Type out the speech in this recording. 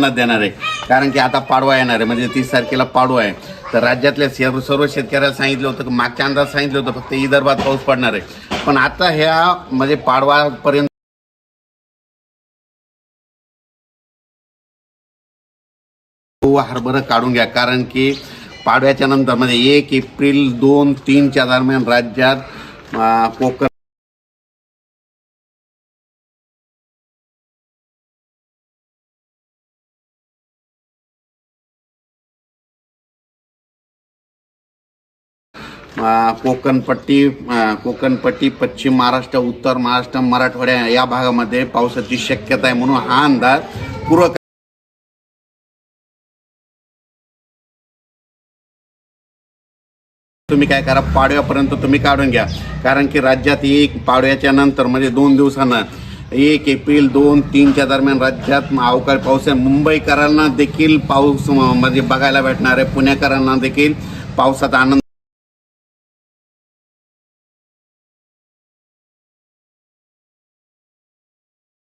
अंदाज देणार आहे. कारण की आता पाडवा येणार आहे. म्हणजे तीस तारखेला पाडवा आहे. तर राज्यातल्या सर्व सर्व शेतकऱ्याला सांगितलं होतं की मागच्या अंदाज सांगितलं होतं फक्त विदर्भात पाऊस पडणार आहे. पण आता ह्या म्हणजे पाडवापर्यंत हरभरं काढून घ्या. कारण की पाडव्याच्या नंतर म्हणजे एक एप्रिल दोन तीनच्या दरम्यान राज्यात कोकण कोकणपट्टी कोकणपट्टी पश्चिम महाराष्ट्र उत्तर महाराष्ट्र मराठवाड्या या भागामध्ये पावसाची शक्यता आहे म्हणून हा अंदाज पूर्व तुम्ही काय करा पाडव्यापर्यंत तुम्ही काढून घ्या. कारण की राज्यात एक पाडव्याच्या नंतर म्हणजे दोन दिवसानं एक एप्रिल दोन तीनच्या दरम्यान राज्यात अवकाळी पाऊस आहे. मुंबईकरांना देखील पाऊस म्हणजे बघायला भेटणार आहे. पुणेकरांना देखील पावसाचा आनंद